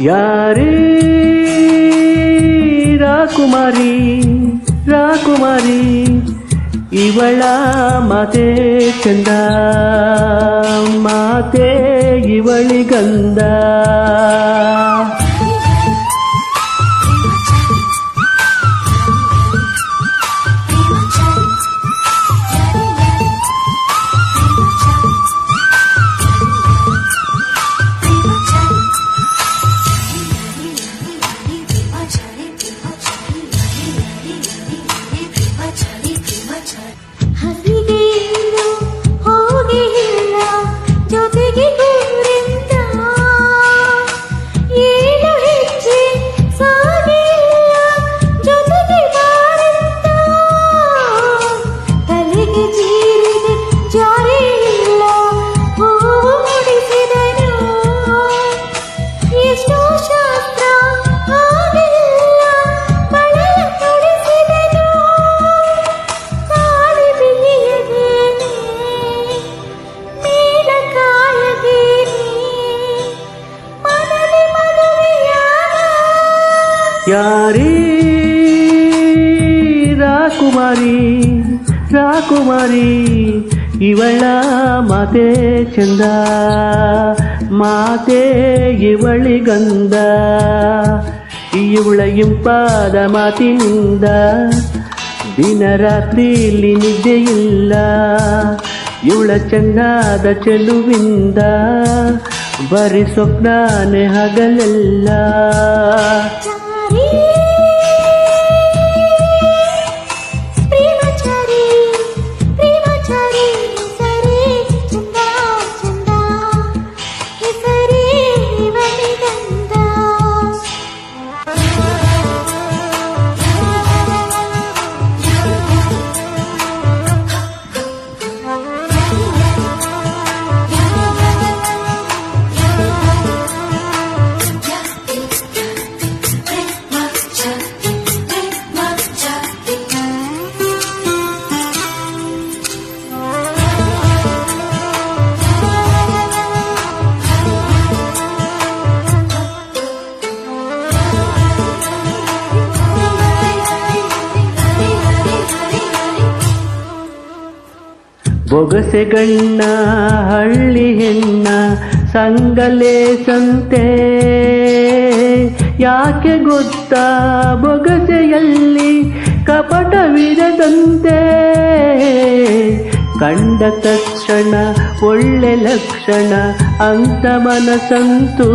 ಯಾರೇ ರಾಕುಮಾರಿ ರಾಕುಮಾರಿ ಇವಳ ಮಾತೆ ಚಂದ ಜೊತೆಗೆ ಯಾರೇ? ರಾಕುಮಾರಿ ರಾಕುಮಾರಿ, ಇವಳ ಮಾತೆ ಚಂದ, ಮಾತೆ ಇವಳಿಗಂದ ಇವಳ ಇಂಪಾದ ಮಾತಿನಿಂದ ದಿನ ರಾತ್ರಿಯಲ್ಲಿ ನಿದ್ದೆಯಿಲ್ಲ. ಇವಳ ಚಂದಾದ ಚೆಲುವಿಂದ ಬರೀ ಸ್ವಪ್ನಾನೆ ಹಗಲೆಲ್ಲ. Woo! ಬೊಗಸೆಗಣ್ಣ, ಹಳ್ಳಿ ಹೆಣ್ಣ, ಸಂಗಲೇ ಸಂತೆ. ಯಾಕೆ ಗೊತ್ತ? ಬೊಗಸೆಯಲ್ಲಿ ಕಪಟವಿರದಂತೆ ಕಂಡ ತಕ್ಷಣ ಒಳ್ಳೆ ಲಕ್ಷಣ, ಅಂತ ಮನಸಂತು.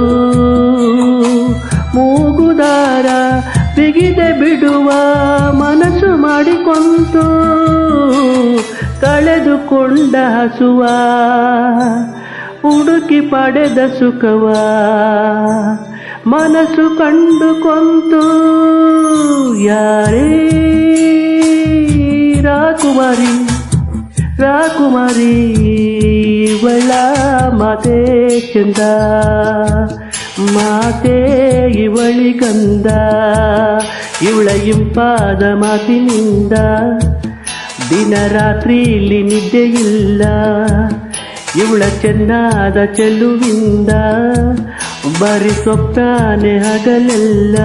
ಮೂಗುದಾರ ಬಿಗಿದೆ ಬಿಡುವ ಮನಸ್ಸು ಮಾಡಿಕೊಂತು. ಕಳೆದುಕೊಂಡ ಹಸುವ, ಹುಡುಕಿ ಪಡೆದ ಸುಖವ. ಮನಸ್ಸು ಕಂಡುಕೊಂತು ಯಾರೇ ರಾಕುಮಾರಿ ರಾಕುಮಾರಿ ಇವಳ ಮಾತೆ ಚಂದ. ಮಾತೆ ಇವಳಿಗಂದ ಇವಳ ಇಂಪಾದ ಮಾತಿನಿಂದ. ದಿನ ರಾತ್ರಿ ಇಲ್ಲಿ ನಿದ್ದೆಯಿಲ್ಲ. ಇವಳ ಚೆನ್ನಾದ ಚೆಲುವಿಂದ ಬರಿ ಸೊಪ್ತಾನೆ ಹಗಲೆಲ್ಲ.